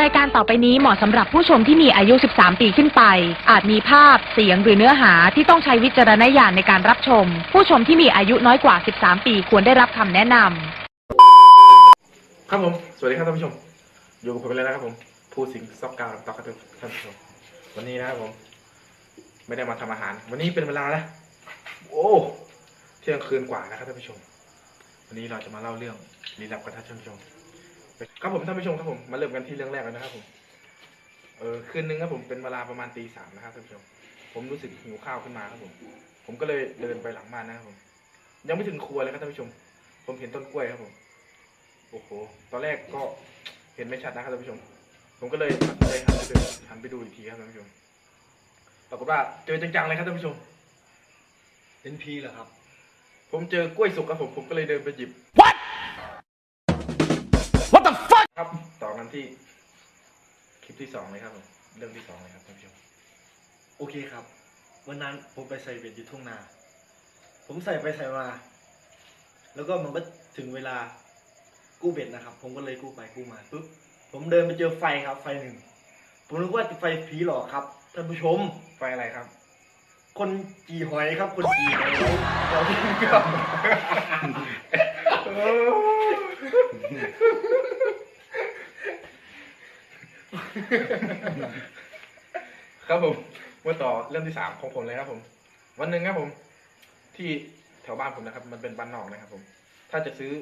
รายการต่อไปนี้เหมาะสำหรับผู้ชมที่มีอายุ 13 ปีขึ้นไป อาจมีภาพ เสียงหรือเนื้อหาที่ต้องใช้วิจารณญาณในการรับชม ผู้ชมที่มีอายุน้อยกว่า 13 ปีควรได้รับคำแนะนำครับผม สวัสดีครับท่านผู้ชม อยู่กับผมไปแล้วนะครับผม ผู้สิงซอกกาวต่อครับท่านผู้ชม วันนี้นะครับผม ไม่ได้มาทำอาหาร วันนี้เป็นเวลานะโอ้ เที่ยงคืนกว่านะครับท่านผู้ชม วันนี้เราจะมาเล่าเรื่องลี้ลับกับท่านผู้ชม ครับผมท่านผู้ชมครับผมมาเริ่มกันที่เรื่องแรกเลยนะครับผมเออคืนนึงครับผมเป็นเวลาประมาณตีสามนะครับท่านผู้ชม ผมรู้สึกหิวข้าวขึ้นมาครับผม ผมก็เลยเดินไปหลังบ้านนะครับผม ยังไม่ถึงครัวเลยครับท่านผู้ชม ผมเห็นต้นกล้วยครับผม โอ้โห ตอนแรกก็เห็นไม่ชัดนะครับท่านผู้ชม ผมก็เลยตัดสินใจหันไปดูหันไปดูอีกทีครับท่านผู้ชมปรากฏว่าเจอจังๆเลยครับท่านผู้ชม เป็นพีเหรอครับ ผมเจอกล้วยสุกครับผม ผมก็เลยเดินไปหยิบ What the fuck ครับต่อกันที่คลิปที่สองเลยครับผมเรื่องที่สองเลยครับท่านผู้ชมโอเคครับ วันนั้นผมไปใส่เบ็ดอยู่ทุ่งนา ผมใส่ไปใส่มา แล้วก็มันก็ถึงเวลากู้เบ็ดนะครับ ผมก็เลยกู้ไปกู้มาปุ๊บผมเดินไปเจอไฟครับ ไฟหนึ่งผมนึกว่าไฟผีหลอกครับท่านผู้ชม ไฟอะไรครับ คนจีหอยครับ คนจีหอยเราที่กับ ครับผมมาต่อเรื่องที่สามของผมเลยครับผม วันหนึ่งครับผม ที่แถวบ้านผมนะครับ มันเป็นบ้านนอกนะครับ ผม ถ้าจะซื้อ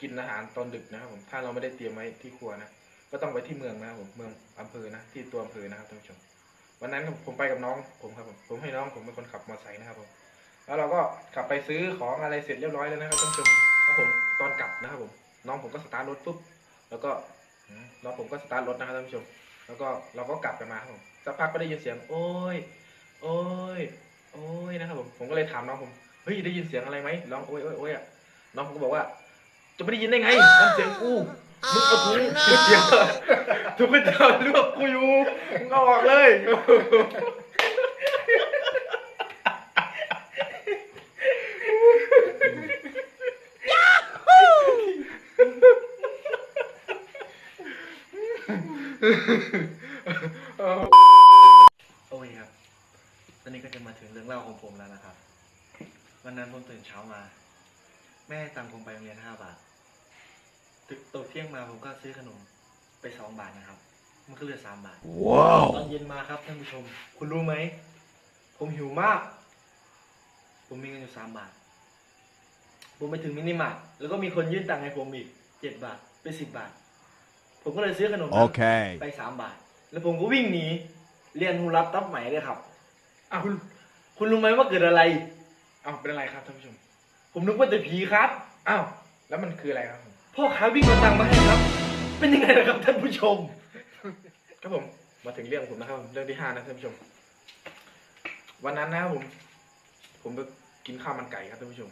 กินอาหารตอนดึกนะครับ ผม ถ้าเราไม่ได้เตรียมไว้ที่ครัวนะก็ต้องไปที่เมืองนะครับผมเมืองอำเภอนะที่ตัวอำเภอนะครับท่านผู้ชมวันนั้นผมไปกับน้องผมครับผมผมให้น้องผมเป็นคนขับมอเตอร์ไซค์นะครับผมแล้วเราก็ขับไปซื้อของอะไรเสร็จเรียบร้อยแล้วนะครับท่านผู้ชมครับผมตอนกลับนะครับผมน้องผมก็สตาร์ทรถปุ๊บแล้วก็ อืมน้องผมก็สตาร์ทรถนะครับท่านผู้ชม แล้วก็เราก็กลับกันมาครับผมสักพักก็ได้ยินเสียง โอ้ย โอ้ย โอ้ยนะครับผมผมก็เลยถามน้องผมเฮ้ยได้ยินเสียงอะไรไหมร้องโอ้ยโอ้ยโอ้ยอะน้องผมก็บอกว่า จะไม่ได้ยินได้ไงนั่นเสียงกูมึงเอาถุงก๋วยเตี๋ยวถุงก๋วยเตี๋ยวลวกกูอยู่มึงเอาออกเลย โอเคครับ ตอนนี้ก็จะมาถึงเรื่องเล่าของผมแล้วนะครับ วันนั้นผมตื่นเช้ามา แม่ให้ตังค์ผมไปโรงเรียนห้าบาทตึกตกเที่ยงมาผมก็ซื้อขนมไปสองบาทนะครับ มันก็เหลือสามบาท Wow. ตอนเย็นมาครับท่านผู้ชม คุณรู้ไหม ผมหิวมาก ผมมีเงินอยู่สามบาท ผมไปถึงมินิมาร์ทแล้วก็มีคนยื่นตังค์ให้ผมอีกเจ็ดบาทเป็นสิบบาท ผมก็เลยซื้อขนมนั้น Okay. ไปสามบาท แล้วผมก็วิ่งหนีเรียนฮูรับตับใหม่เลยครับ อ้าวคุณคุณรู้ไหมว่าเกิดอะไร อ้าวเป็นอะไรครับท่านผู้ชม ผมนึกว่าจะผีครับ อ้าว แล้วมันคืออะไรครับผมพ่อค้าวิ่งมาตังค์มาให้ครับ เป็นยังไงนะครับท่านผู้ชม ครับผม มาถึงเรื่องผมนะครับผมเรื่องที่ห้านะท่านผู้ชม วันนั้นนะครับผม ผมไปกินข้าวมันไก่ครับท่านผู้ชม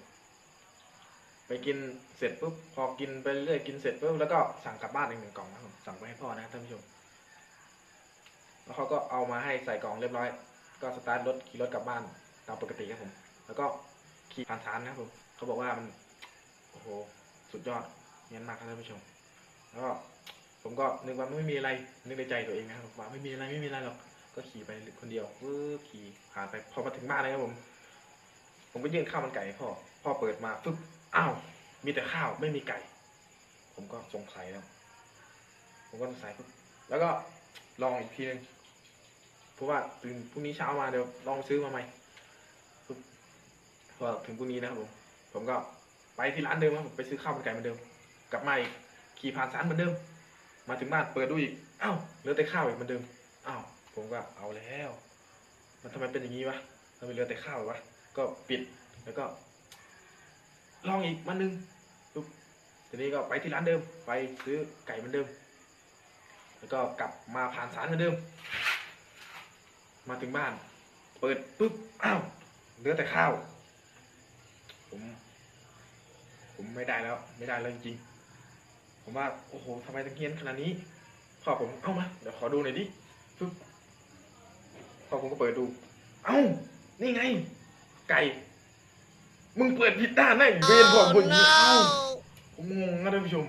ไปกินเสร็จปุ๊บพอกินไปเรื่อยกินเสร็จปุ๊บแล้วก็สั่งกลับบ้านอีกหนึ่งกล่องนะครับผมสั่งไปให้พ่อนะครับท่านผู้ชมแล้วเขาก็เอามาให้ใส่กล่องเรียบร้อย ก็สตาร์ทรถขี่รถกลับบ้านตามปกติครับผม แล้วก็ขี่ผ่านทานนะครับผมเขาบอกว่ามันโอ้โหสุดยอดเนียนมากครับท่านผู้ชม แล้วก็ผมก็นึกว่าไม่มีอะไรนึกในใจตัวเองนะครับว่าไม่มีอะไรไม่มีอะไรหรอกก็ขี่ไปคนเดียววืบขี่ผ่านไปพอมาถึงบ้านเลยครับผม ผมก็ยื่นข้าวมันไก่ให้พ่อพ่อเปิดมาฟึบ อ้าวมีแต่ข้าวไม่มีไก่ ผมก็สงสัยแล้วผมก็สงสัยแล้วก็ลองอีกทีนึงเพราะว่าตื่นพรุ่งนี้เช้ามาเดี๋ยวลองซื้อมาใหม่พอถึงพรุ่งนี้นะครับผมผมก็ไปที่ร้านเดิมครับผมไปซื้อข้าวมันไก่เหมือนเดิม กลับมาอีกขี่ผ่านสารเหมือนเดิม มาถึงบ้านเปิดดูอีกอ้าวเหลือแต่ข้าวอีกเหมือนเดิมอ้าวผมก็เอาแล้ว มันทำไมเป็นอย่างนี้วะทำไมเหลือแต่ข้าววะก็ปิดแล้วก็ ลองอีกวันหนึ่งปุ๊บทีนี้ก็ไปที่ร้านเดิม ไปซื้อไก่เหมือนเดิม แล้วก็กลับมาผ่านสารเหมือนเดิม มาถึงบ้าน เปิดปุ๊บอ้าวเหลือแต่ข้าว ผม ผมไม่ได้แล้ว ไม่ได้แล้วจริงๆผมว่าโอ้โหทำไมต้องเฮี้ยนขนาดนี้พ่อผมเอ้ามาเดี๋ยวขอดูหน่อยดิปุ๊บพ่อผมก็เปิดดู เอ้านี่ไง ไก่ มึงเปิดผิดด้านนะไอ้เวรพ่อผมอย่างนี้เอ้าผมงงนะท่านผู้ชม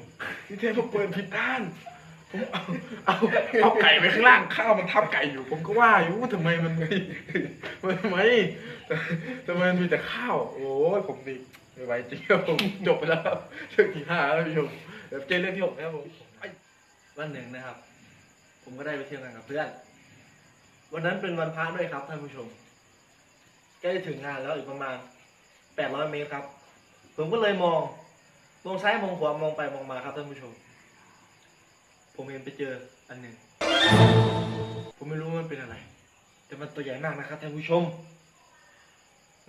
ที่แท้ผมเปิดผิดด้านผผมเอาเอาเอาไก่ไปข้างล่างข้าวมันทับไก่อยู่ ผมก็ว่าอยู่ทำไมมันไม่มันทำไมทำไมมันมีแต่ข้าว โอ้ยผมนี่ไม่ไหวจริงครับผมจบไปแล้วครับเรื่องที่ห้าแล้วพี่ชมเดี๋ยวเจอเรื่องที่หกนะครับผมไปวันหนึ่งนะครับ ผมก็ได้ไปเที่ยวกันกับเพื่อน วันนั้นเป็นวันพระด้วยครับท่านผู้ชมใกล้จะถึงงานแล้วอีกประมาณ แปดร้อยเมตรครับ ผมก็เลยมอง มองซ้ายมองขวามองไปมองมาครับท่านผู้ชม ผมเห็นไปเจออันหนึ่ง ผมไม่รู้มันเป็นอะไร แต่มันตัวใหญ่มากนะครับท่านผู้ชม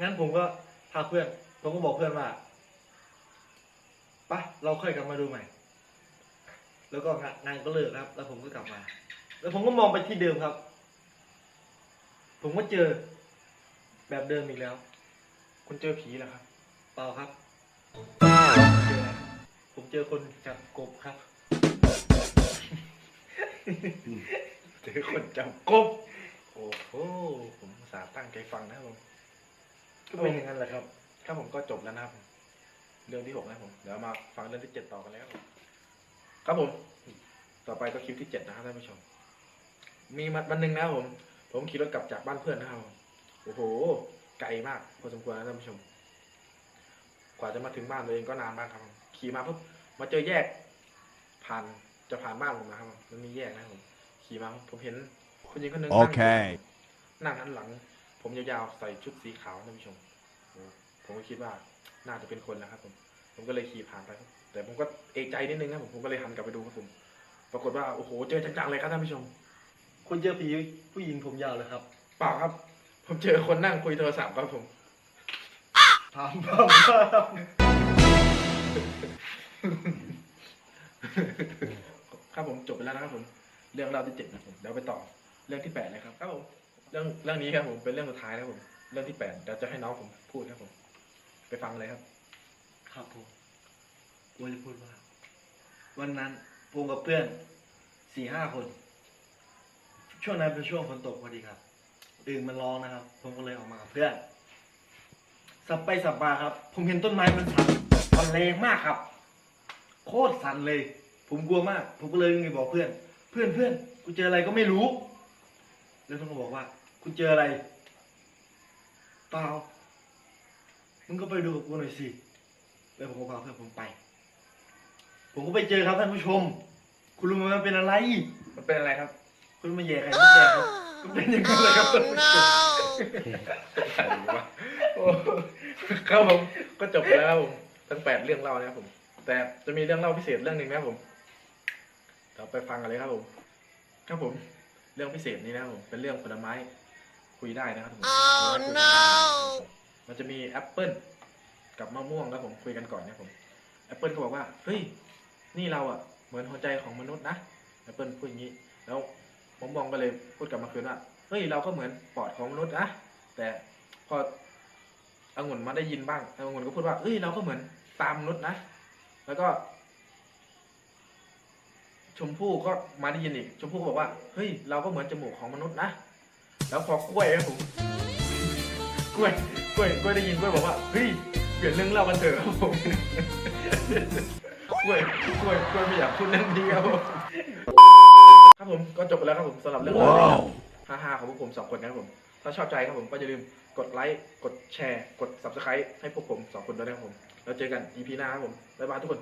งั้นผมก็พาเพื่อน ผมก็บอกเพื่อนว่าปะเราค่อยกลับมาดูใหม่ แล้วก็งางานก็เลิกครับ แล้วผมก็กลับมา แล้วผมก็มองไปที่เดิมครับ ผมก็เจอแบบเดิมอีกแล้ว คุณเจอผีเหรอครับ เปล่าครับ เจออะไรผมเจอคนจับกบครับ เจอคนจับกบ โอ้โห ผมอุตสาห์ตั้งใจฟังนะครับผมก็เป็นอย่างนั้นแหละครับ ครับผมก็จบแล้วนะครับ เรื่องที่หกนะครับผม เดี๋ยวมาฟังเรื่องที่เจ็ดต่อกันแล้วครับผมครับผมต่อไปก็คลิปที่เจ็ดนะครับท่านผู้ชม มีวันหนึ่งนะครับผม ผมขี่รถกลับจากบ้านเพื่อนนะครับผมโอ้โหไกลมากพอสมควรนะท่านผู้ชม กว่าจะมาถึงบ้านตัวเองก็นานมากครับผมขี่มาปุ๊บมาเจอแยก ผ่านจะผ่านบ้านผมนะครับผมมันมีแยกนะครับผมขี่มาปุ๊บผมเห็นคนหญิงคนหนึ่งนั่งอยู่โอเคนั่งหันหลัง ผมยาวๆใส่ชุดสีขาวท่านผู้ชมโอ้ผมก็คิดว่าน่าจะเป็นคนนะครับ ผม ผมก็เลยขี่ผ่านไปครับแต่ผมก็เอกใจนิดนึงครับผมผมก็เลยหันกลับไปดูครับผมปรากฏว่าโอ้โหเจอจังๆเลยครับท่านผู้ชมคุณเจอผีผู้หญิงผมยาวเลยครับเปล่าครับ ผมเจอคนนั่งคุยโทรศัพท์ครับผมถามบ้างครับครับผมจบไปแล้วนะครับผม เรื่องเล่าที่เจ็ดนะครับผมเดี๋ยวไปต่อเรื่องที่แปดเลยครับครับผมเรื่องเรื่องนี้ครับผมเป็นเรื่องสุดท้ายนะครับผม เรื่องที่แปดเดี๋ยวจะให้น้องผมพูดครับผม ไปฟังเลยครับ ครับผมผมจะพูดว่า วันนั้นผมกับเพื่อนสี่ห้าคน ช่วงนั้นเป็นช่วงฝนตกพอดีครับ อึ่งมันร้องนะครับ ผมก็เลยออกมากับเพื่อน สับไปสับมาครับ ผมเห็นต้นไม้มันสั่นมันแรงมากครับ โคตรสั่นเลย ผมกลัวมาก ผมก็เลยวิ่งไปบอกเพื่อน เพื่อนเพื่อนกูเจออะไรก็ไม่รู้ แล้วมันก็บอกว่าคุณเจออะไร เปล่า มึงก็ไปดูกับกูหน่อยสิ แล้วผมก็พาเพื่อนผมไป ผมก็ไปเจอครับท่านผู้ชม คุณรู้ไหมมันเป็นอะไร มันเป็นอะไรครับ คุณมาแย่ใครไม่แย่ครับมัน เป็นอย่างนั้นเลยครับท่านผู้ชมโอ้ครับผมก็จบไปแล้วครับผมทั้งแปดเรื่องเล่านะครับผม แต่จะมีเรื่องเล่าพิเศษเรื่องหนึ่งนะครับผมเราไปฟังกันเลยครับผมครับผม เรื่องพิเศษนี้นะครับผมเป็นเรื่องผลไม้คุยได้นะครับผม oh, no. มันจะมีแอปเปิลกับมะม่วงครับผมคุยกันก่อนนะครับผมแอปเปิลก็บอกว่าเฮ้ยนี่เราอะเหมือนหัวใจของมนุษย์นะแอปเปิลพูดอย่างนี้ แล้ว ผมมองก็เลยพูดกลับมาคืนว่าเฮ้ยเราก็เหมือนปอดของมนุษย์นะแต่พอองุ่นมาได้ยินบ้างองุ่นก็พูดว่าเอ้ยเราก็เหมือนตามมนุษย์นะ แล้วก็ ชมพู่ก็มาได้ยินอีก ชมพู่ก็บอกว่าเฮ้ยเราก็เหมือนจมูกของมนุษย์นะแล้วพอกล้วยครับผมกล้วยกล้วยกล้วยได้ยินกล้วยบอกว่าเฮ้ยเปลี่ยนเรื่องเล่ากันเถอะครับผมกล้วยกล้วยกล้วยไม่อยากพูดเรื่องนี้ครับผม ครับผมก็จบไปแล้วครับผมสำหรับเรื่องราวว้าวฮ่าๆของพวกผมสองคนนะครับผม ถ้าชอบใจครับผมก็อย่าลืมกดไลค์กดแชร์ กด subscribe ให้พวกผมสองคนด้วยนะครับผม แล้วเจอกัน EP หน้าครับผมบ๊ายบายทุกคน